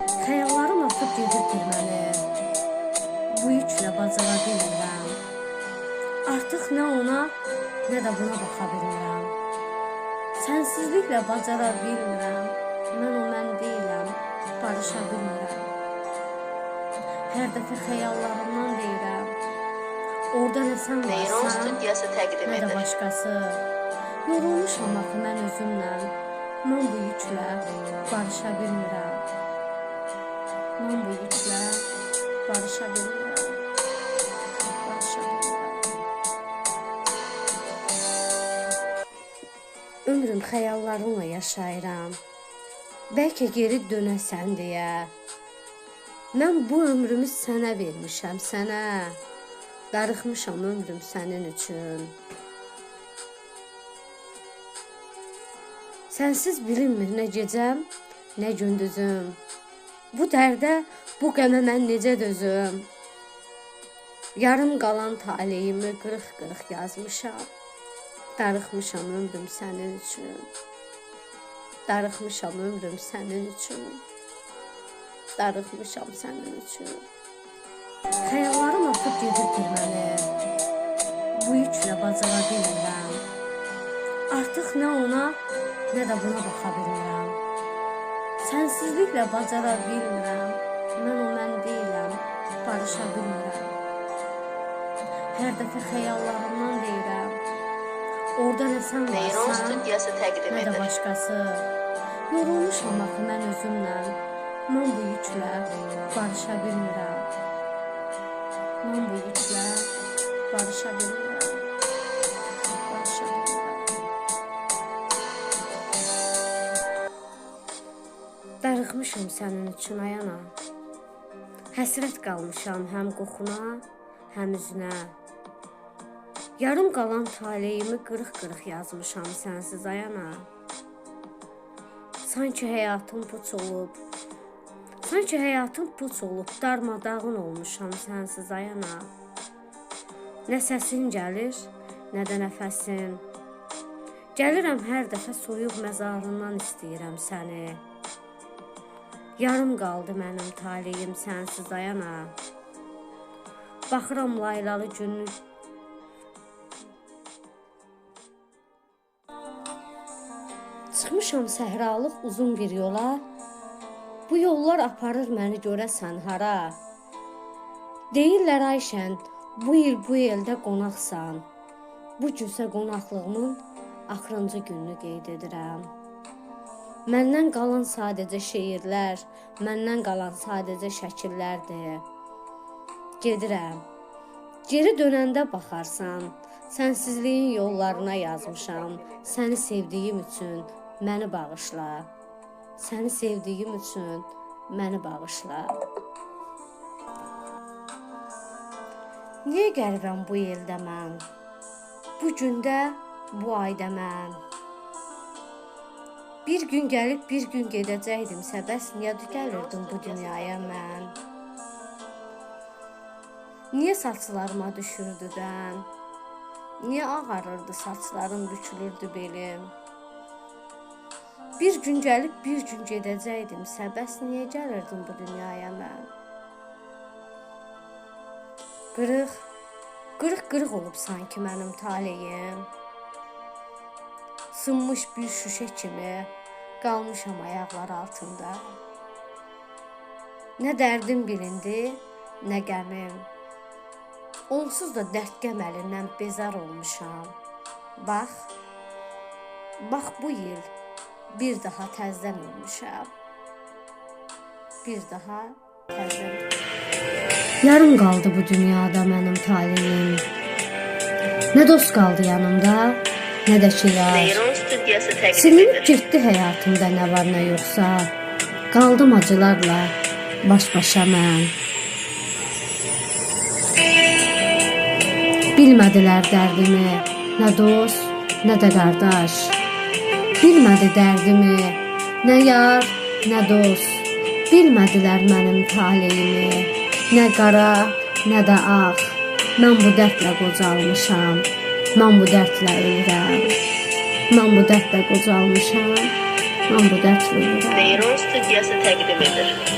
Xəyallarım atıb gedirdir məni. Bu yüklə bacara bilmirəm. Artıq nə ona, nə də buna baxa bilmirəm. Sənsizliklə bacara bilmirəm. Mən o mən deyiləm, barışa bilmirəm. Hər dəfə xəyallarımdan deyirəm. Orada nə sən varsan, nə də başqası. Yorulmuşam axı mən özümlə. Mən bu yüklə barışa bilmirəm. Mən bu yüklə barışa bilmirəm. Barışa bilmirəm. Ömrüm xəyallarımla yaşayıram. Bəlkə geri dönəsən deyə. Mən bu ömrümü sənə vermişəm, sənə. Darıxmışam ömrüm sənin üçün. Sənsiz bilinmir nə gecəm, nə gündüzüm. Bu dərdə, bu qəmə mən necə dözüm? Yarım qalan taleyimi qırıq-qırıq yazmışam. Darıxmışam ömrüm sənin üçün. Darıxmışam ömrüm sənin üçün. Darıxmışam sənin üçün. Xəyallarım atıb gedirdir məni. Bu yüklə bacara bilmirəm. Artıq nə ona, nə də buna baxa bilmirəm. Sənsizliklə bacara bilmirəm. Mən o mən deyiləm, barışa bilmirəm. Hər dəfə xəyallarımdan deyirəm. Orada nə sən varsan, nə də başqası. Yorulmuşam axı mən özümlə. Mən bu yüklə barışa bilmirəm. Mən bu yüklə barışa bilmirəm. Darıxmışam sənin üçün ayana. Həsrət qalmışam həm qoxuna, həm üzünə. Yarım qalan taleyimi qırıq-qırıq yazmışam sənsiz ayana. Sanki həyatım puç olub. Sanki həyatım puç olub, darmadağın olmuşam sənsiz ayana. Nə səsin gəlir, nə də nəfəsin. Gəlirəm hər dəfə soyuq məzarından istəyirəm səni. Yarım qaldı mənim taleyim sənsiz ayana. Baxıram laylalı günlü Çıxmışam səhralıq uzun bir yola. Bu yollar aparır məni görəsən hara? Deyirlər Ayşən, bu il bu eldə qonaqsan. Bu günsə qonaqlığımın axırıncı gününü qeyd edirəm. Məndən qalan sadəcə şeirlər, məndən qalan sadəcə şəkillərdir. Gedirəm. Geri dönəndə baxarsan, sənsizliyin yollarına yazmışam. Səni sevdiyim üçün məni bağışla. Səni sevdiyim üçün məni bağışla. Niyə qəribəm bu ildə mən? Bu gündə, bu ayda mən. Bir gün gəlib bir gün gedəcəydimsə, bəs niyə gəlirdim bu dünyaya mən? Niyə saçlarıma düşürdü dən? Niyə ağarırdı saçlarım, bükülürdü belim? Bir gün gəlib bir gün gedəcəydimsə, bəs niyə gəlirdim bu dünyaya mən? Qırıq, qırıq-qırıq olub sanki mənim taleyim. Sınmış bir şüşə kimi qalmışam ayaqlar altında. Nə dərdim bilindi, nə qəmim. Onsuz da dərd qəməlindən bezar olmuşam. Bax, bax bu il bir daha təzədən ölmüşəm. Bir daha təzədən. Yarım qaldı bu dünyada mənim taleyim. Nə dost qaldı yanımda, studiyası təqdim Silinib edir. getdi həyatımda nə var nə yoxsa. Qaldım acılarla baş-başa mən. Bilmədilər dərdimi, nə dost, nə də qardaş. Bilmədi dərdimi, nə yar, nə dost. Bilmədilər mənim taleyimi, nə qara, nə də ağ. Mən bu dərdlə qocalmışam. Mən bu dərdlə ölürəm. Mən bu dərdlə qocalmışam. Mən bu dərdlə ölürəm. Neyron studiyası təqdim edir.